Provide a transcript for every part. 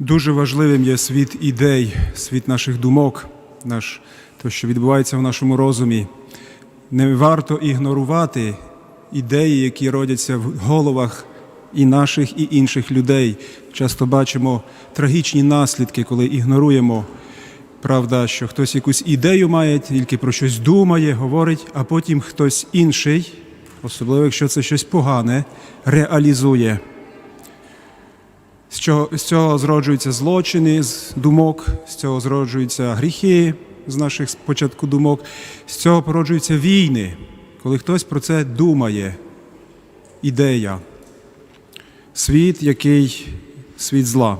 Дуже важливим є світ ідей, світ наших думок, наш, те, що відбувається в нашому розумі. Не варто ігнорувати ідеї, які родяться в головах і наших, і інших людей. Часто бачимо трагічні наслідки, коли ігноруємо. Правда, що хтось якусь ідею має, тільки про щось думає, говорить, а потім хтось інший, особливо якщо це щось погане, реалізує. З цього, з цього зроджуються злочини з думок, з цього зроджуються гріхи з наших спочатку думок, з цього породжуються війни, коли хтось про це думає. Ідея. Світ, який світ зла.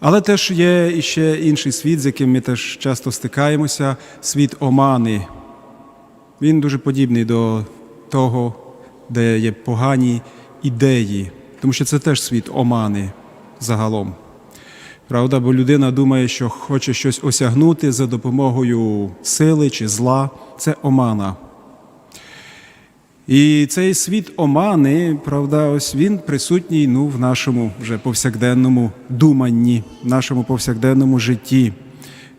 Але теж є іще інший світ, з яким ми теж часто стикаємося світ омани. Він дуже подібний до того, де є погані ідеї, тому що це теж світ омани загалом. Правда, бо людина думає, що хоче щось осягнути за допомогою сили чи зла це омана. І цей світ омани, правда, ось він присутній ну, в нашому вже повсякденному думанні, в нашому повсякденному житті.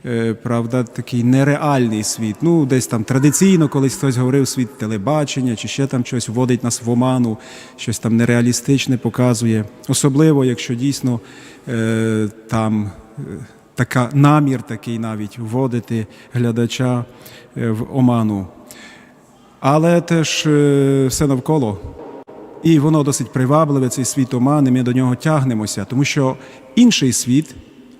Е, Правда, такий нереальний світ. Ну, десь там традиційно, колись хтось говорив світ телебачення, чи ще там щось вводить нас в оману, щось там нереалістичне показує. Особливо, якщо дійсно е, там е, така намір такий навіть вводити глядача в оману. Але теж все навколо. І воно досить привабливе, цей світ омани, ми до нього тягнемося, тому що інший світ,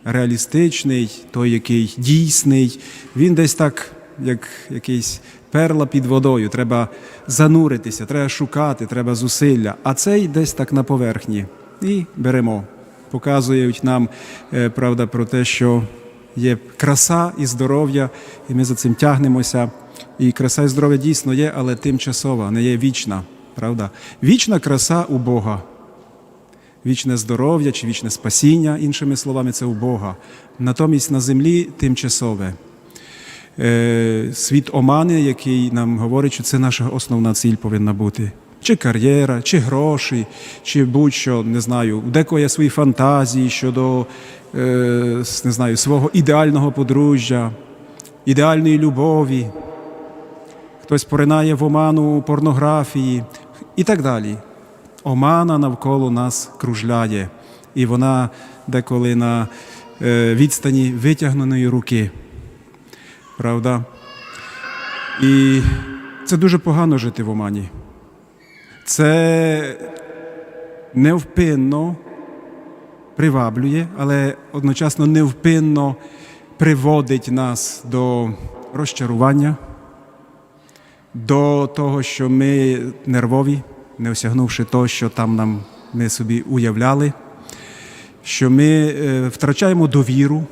реалістичний, той, який дійсний, він десь так, як якийсь перла під водою. Треба зануритися, треба шукати, треба зусилля. А цей десь так на поверхні. І беремо. Показують нам, е, правда, про те, що є краса і здоров'я, і ми за цим тягнемося. І краса і здоров'я дійсно є, але тимчасова, не є вічна. Правда? Вічна краса у Бога. Вічне здоров'я чи вічне спасіння, іншими словами, це у Бога. Натомість на землі тимчасове. Е, Світ омани, який нам говорить, що це наша основна ціль повинна бути. Чи кар'єра, чи гроші, чи будь-що, не знаю, декого є свої фантазії щодо е, не знаю, свого ідеального подружжя, ідеальної любові хтось поринає в оману порнографії і так далі. Омана навколо нас кружляє, і вона деколи на е, відстані витягненої руки. Правда? І це дуже погано жити в омані. Це невпинно приваблює, але одночасно невпинно приводить нас до розчарування до того, що ми нервові, не осягнувши того, що там нам ми собі уявляли, що ми е, втрачаємо довіру,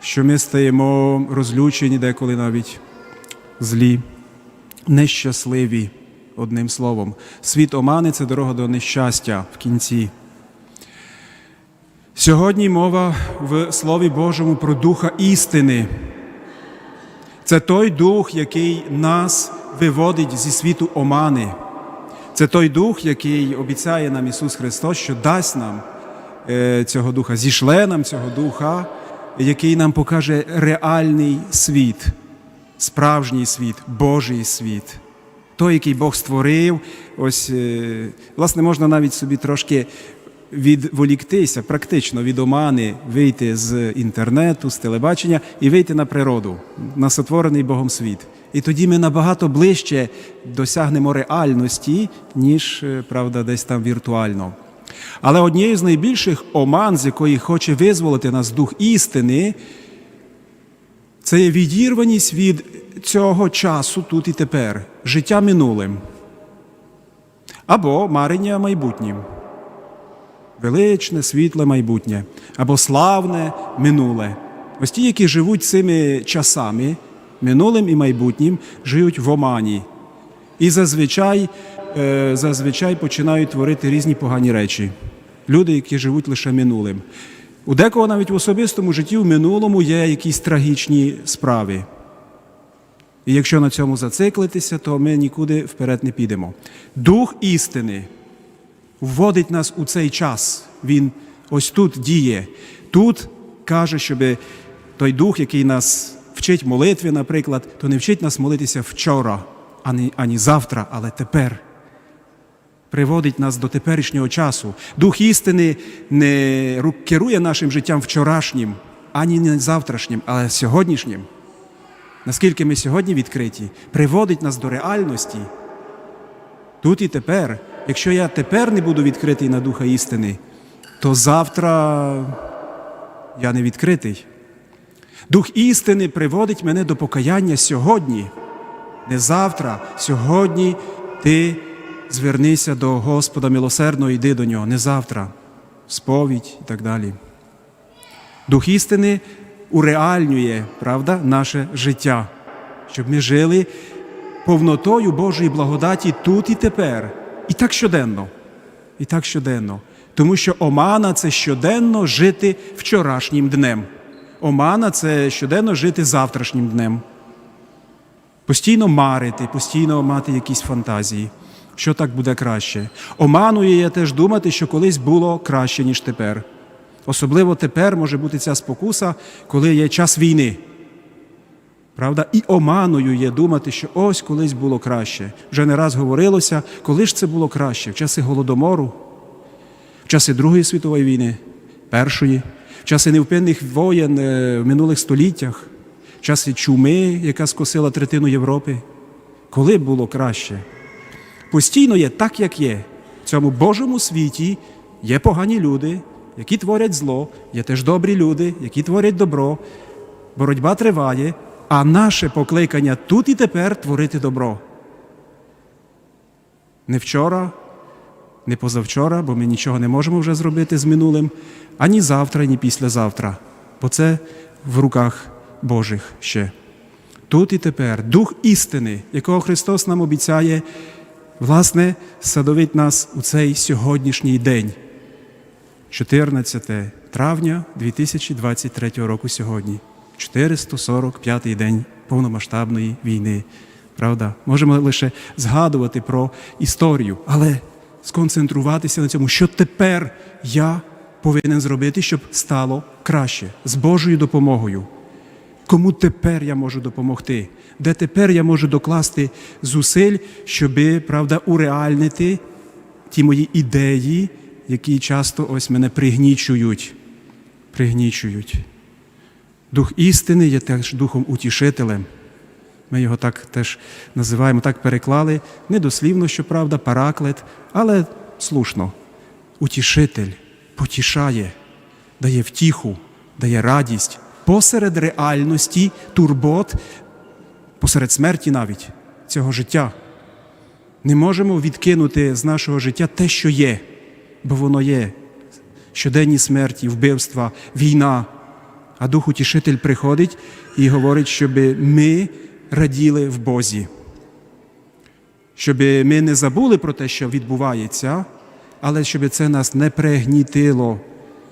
що ми стаємо розлючені деколи навіть злі, нещасливі, одним словом. Світ омани це дорога до нещастя в кінці. Сьогодні мова в Слові Божому про духа істини. Це той дух, який нас виводить зі світу омани. Це той дух, який обіцяє нам Ісус Христос, що дасть нам е, цього духа, зішле нам цього духа, який нам покаже реальний світ, справжній світ, Божий світ. Той, який Бог створив, ось, е, власне, можна навіть собі трошки відволіктися, практично від омани, вийти з інтернету, з телебачення і вийти на природу, на сотворений Богом світ. І тоді ми набагато ближче досягнемо реальності, ніж, е, правда, десь там віртуально. Але однією з найбільших оман, з якої хоче визволити нас дух істини, це є відірваність від цього часу тут і тепер, життя минулим або марення майбутнім величне, світле майбутнє або славне минуле. Ось ті, які живуть цими часами, минулим і майбутнім, живуть в омані. І зазвичай, е, зазвичай починають творити різні погані речі. Люди, які живуть лише минулим. У декого навіть в особистому житті в минулому є якісь трагічні справи. І якщо на цьому зациклитися, то ми нікуди вперед не підемо. Дух істини вводить нас у цей час. Він Ось тут діє. Тут каже, щоб той дух, який нас вчить молитві, наприклад, то не вчить нас молитися вчора, ані, ані завтра, але тепер. Приводить нас до теперішнього часу. Дух істини не керує нашим життям вчорашнім, ані не завтрашнім, але сьогоднішнім. Наскільки ми сьогодні відкриті, приводить нас до реальності. Тут і тепер. Якщо я тепер не буду відкритий на Духа істини, то завтра я не відкритий. Дух істини приводить мене до покаяння сьогодні, не завтра. Сьогодні ти звернися до Господа милосердно, йди до нього, не завтра, сповідь і так далі. Дух істини уреальнює, правда, наше життя, щоб ми жили повнотою Божої благодаті тут і тепер, і так щоденно. І так щоденно. Тому що омана це щоденно жити вчорашнім днем. Омана це щоденно жити завтрашнім днем. Постійно марити, постійно мати якісь фантазії, що так буде краще. Оманує я теж думати, що колись було краще, ніж тепер. Особливо тепер може бути ця спокуса, коли є час війни. Правда, і оманою є думати, що ось колись було краще. Вже не раз говорилося, коли ж це було краще, в часи голодомору, в часи Другої світової війни, Першої, в часи невпинних воєн е, в минулих століттях, в часи чуми, яка скосила третину Європи. Коли було краще? Постійно є так, як є. В цьому Божому світі є погані люди, які творять зло, є теж добрі люди, які творять добро. Боротьба триває, а наше покликання тут і тепер творити добро. Не вчора, не позавчора, бо ми нічого не можемо вже зробити з минулим, ані завтра, ні післязавтра, бо це в руках Божих ще. Тут і тепер дух істини, якого Христос нам обіцяє, власне, садовить нас у цей сьогоднішній день, 14 травня 2023 року сьогодні, 445-й день повномасштабної війни. Правда, можемо лише згадувати про історію, але сконцентруватися на цьому, що тепер я повинен зробити, щоб стало краще з Божою допомогою. Кому тепер я можу допомогти? Де тепер я можу докласти зусиль, щоби, правда, уреальнити ті мої ідеї, які часто ось мене пригнічують. Пригнічують. Дух істини є теж духом утішителем. Ми його так теж називаємо, так переклали, недослівно, щоправда, параклет, але слушно. Утішитель потішає, дає втіху, дає радість посеред реальності, турбот, посеред смерті навіть цього життя. Не можемо відкинути з нашого життя те, що є, бо воно є. Щоденні смерті, вбивства, війна. А Дух Утішитель приходить і говорить, щоб ми раділи в Бозі, щоб ми не забули про те, що відбувається, але щоб це нас не пригнітило,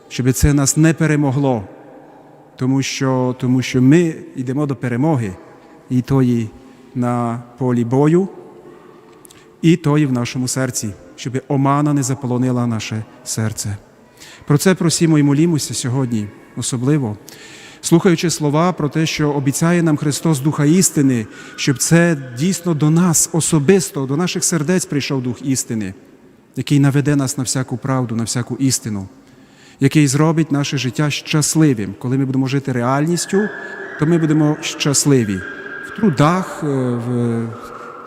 щоб це нас не перемогло, тому що, тому що ми йдемо до перемоги і тої на полі бою, і тої в нашому серці, щоб омана не заполонила наше серце. Про це просімо і молімося сьогодні, особливо, слухаючи слова про те, що обіцяє нам Христос Духа істини, щоб це дійсно до нас особисто, до наших сердець прийшов Дух істини, який наведе нас на всяку правду, на всяку істину, який зробить наше життя щасливим. Коли ми будемо жити реальністю, то ми будемо щасливі в трудах, е, в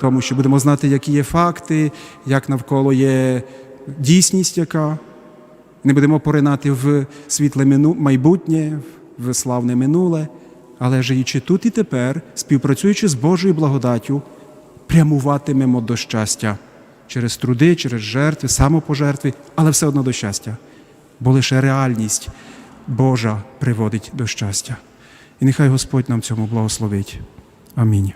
тому, що будемо знати, які є факти, як навколо є дійсність, яка не будемо поринати в світле майбутнє, в славне минуле, але живучи тут і тепер, співпрацюючи з Божою благодаттю, прямуватимемо до щастя через труди, через жертви, самопожертви, але все одно до щастя. Бо лише реальність Божа приводить до щастя. І нехай Господь нам цьому благословить. Амінь.